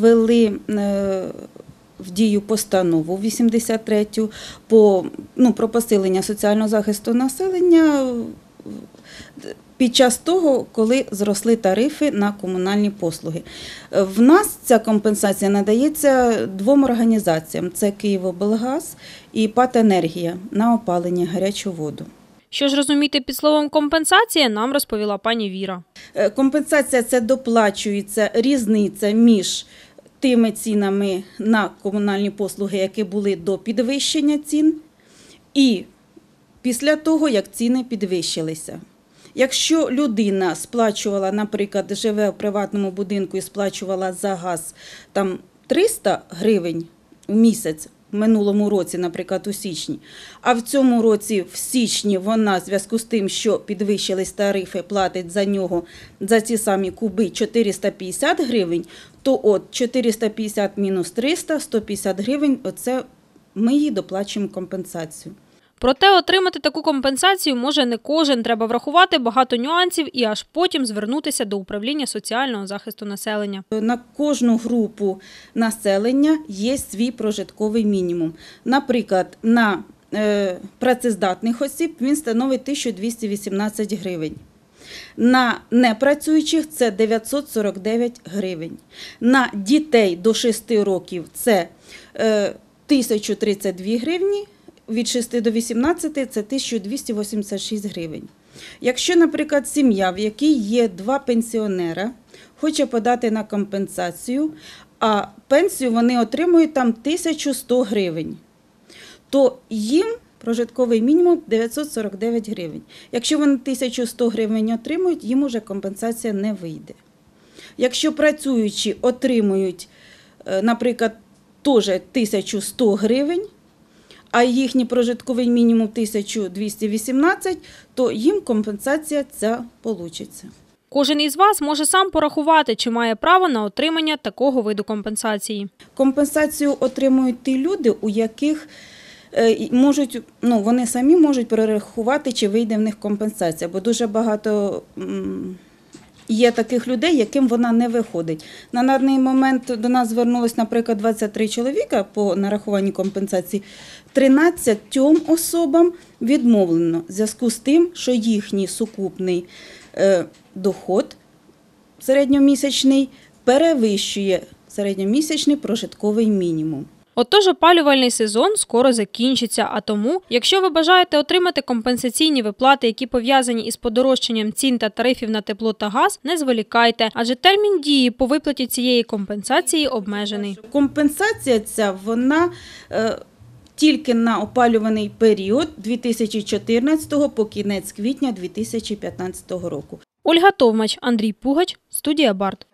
ввели е, в дію постанову 83-ю по, ну, про посилення соціального захисту населення під час того, коли зросли тарифи на комунальні послуги. В нас ця компенсація надається двом організаціям: це Київоблгаз і ПАТ «Енергія» на опалення гарячу воду. Що ж розуміти під словом компенсація, нам розповіла пані Віра. Е, Компенсація це доплачується різниця між тими цінами на комунальні послуги, які були до підвищення цін, і після того, як ціни підвищилися. Якщо людина сплачувала, наприклад, живе в приватному будинку і сплачувала за газ там 300 гривень в місяць, в минулому році, наприклад, у січні, а в цьому році, в січні, вона в зв'язку з тим, що підвищились тарифи, платить за нього за ці самі куби 450 гривень, то от 450 мінус 300, 150 гривень, оце ми їй доплачуємо компенсацію. Проте отримати таку компенсацію може не кожен. Треба врахувати багато нюансів і аж потім звернутися до управління соціального захисту населення. На кожну групу населення є свій прожитковий мінімум. Наприклад, на е, працездатних осіб він становить 1218 гривень. На непрацюючих це 949 гривень. На дітей до 6 років це е, 1032 гривні, від 6 до 18 це 1286 гривень. Якщо, наприклад, сім'я, в якій є два пенсіонера, хоче подати на компенсацію, а пенсію вони отримують там 1100 гривень, то їм прожитковий мінімум 949 гривень. Якщо вони 1100 гривень отримують, їм уже компенсація не вийде. Якщо працюючі отримують, е, наприклад, теж 1100 гривень, а їхній прожитковий мінімум 1218, то їм компенсація ця получиться. Кожен із вас може сам порахувати, чи має право на отримання такого виду компенсації. Компенсацію отримують ті люди, у яких можуть, ну, вони самі можуть перерахувати, чи вийде в них компенсація, бо дуже багато є таких людей, яким вона не виходить. На даний момент до нас звернулось, наприклад, 23 чоловіка по нарахуванні компенсації. 13 особам відмовлено в зв'язку з тим, що їхній сукупний е, доход середньомісячний перевищує середньомісячний прожитковий мінімум. Отож, опалювальний сезон скоро закінчиться. А тому, якщо ви бажаєте отримати компенсаційні виплати, які пов'язані із подорожчанням цін та тарифів на тепло та газ, не зволікайте, адже термін дії по виплаті цієї компенсації обмежений. Компенсація ця вона е, тільки на опалюваний період 2014 по кінець квітня 2015 року. Ольга Товмач, Андрій Пугач, студія Барт.